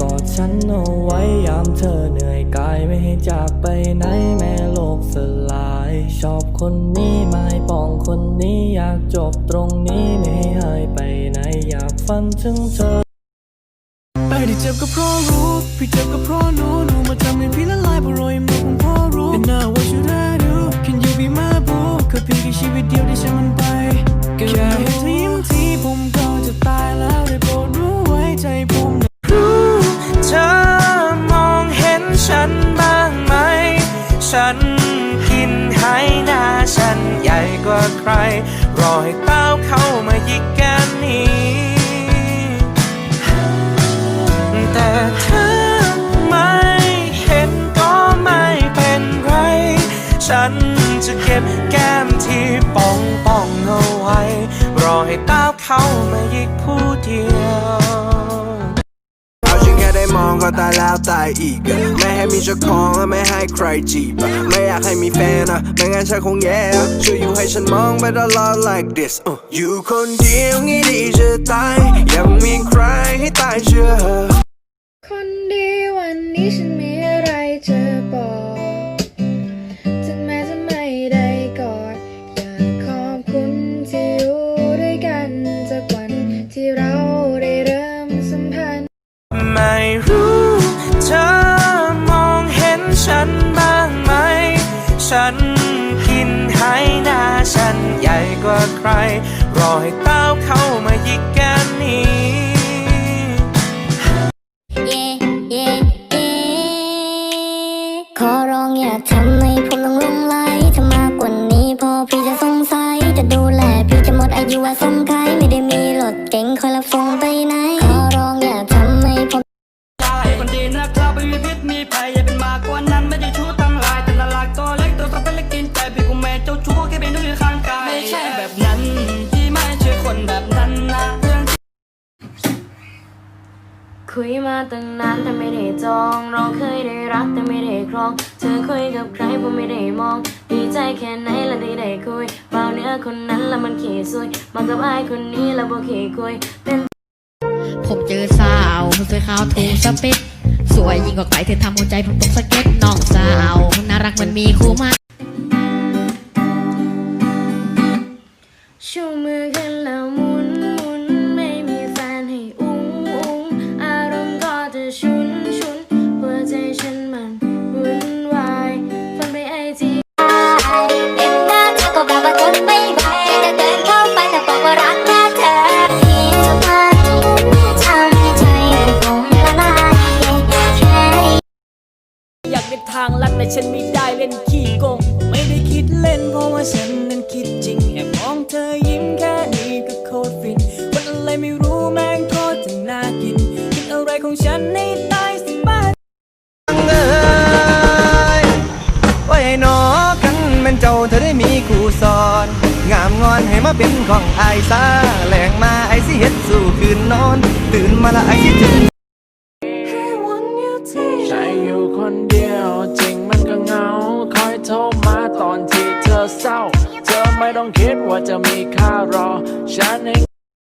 กอดฉันเอาไว้ยามเธอเหนื่อยกายไม่ให้จากไปไหนแม่โลกสลาย ชอบคนนี้ไม่ปองคนนี้อยากจบตรงนี้ไม่ให้หายไปไหนอยากฝันถึงเธอไปที่เจ็บก็เพราะรู้พี่เจ็บก็เพราะหนูหนูมาทำให้พี่ละลายเพราะรอยมื ฉัน กินให้หน้าฉันใหญ่กว่าใคร รอให้เต้าเข้ามายิกกันนี้ แต่เธอไม่เห็นก็ไม่เป็นไร ฉันจะเก็บแก้มที่ป่องป่องเอาไว้ รอให้เต้าเข้ามายิกผู้เดียว องก็ตายแล้วตายอีก ไม่ให้มีเจ้าของและไม่ให้ใครจีบ ไม่อยากให้มีแฟนอะไม่งั้นฉันคงแย่ช่วยอยู่ให้ฉันมองไปตลอด like this อยู่คนเดียวงี้ดีจะตาย ยังมีใครให้ตายเชื่อคนดีวันนี้ฉันมี ใหญ่กว่าใคร รอให้เต้าเข้ามายิกกันนี้ คุยมาตั้งนานแต่ไม่ได้จอง เราเคยได้รักแต่ไม่ได้ครอง เธอคุยกับใครผมไม่ได้มอง ดีใจแค่ไหนและได้ได้คุยเปล่าเนื้อคนนั้นแล้วมันขี้ซุย มากับไอ้ายคนนี้แล้วบ่ขี้คุย เป็นผมเจอสาวคนสวยขาวถูกสเปคสวยยิ่งกว่าไก่เธอทำหัวใจผมตกสะเก็ตน้องสาวคนน่ารักเหมันมีคู่มาชูมือขึ้นแล้ว น หัวใจฉันมันวุ่นวายฝันไปไอจีเห็นหน้าเธอก็แบบว่าทนไม่ไหวจะเดินเข้าไปแล้วบอกว่ารักแค่เธอเพียงสักพักทำให้ใจผมละลายแค่อยากได้ทางลัดแต่ฉันไม่ได้เล่นขี้โกง ไม่ได้คิดเล่นเพราะว่าฉันนั้นคิดจริงแอบมองเธอยิ้มแค่นี้ก็โคตรฟินวันอะไรไม่รู้แม่งโคตรจะน่ากินกินอะไรของฉัน เจ้าเธอได้มีคู่สอน งามงอนให้มาเป็นของไอายซาแหลงมาไอสิเฮ็ดสู่คืนนอน ตื่นมาละไอสิถึงใช้อยู่คนเดียวจริงมันก็เหงา คอยโทรมาตอนที่เธอเศร้า เธอไม่ต้องคิดว่าจะมีค่ารอ ฉันเอง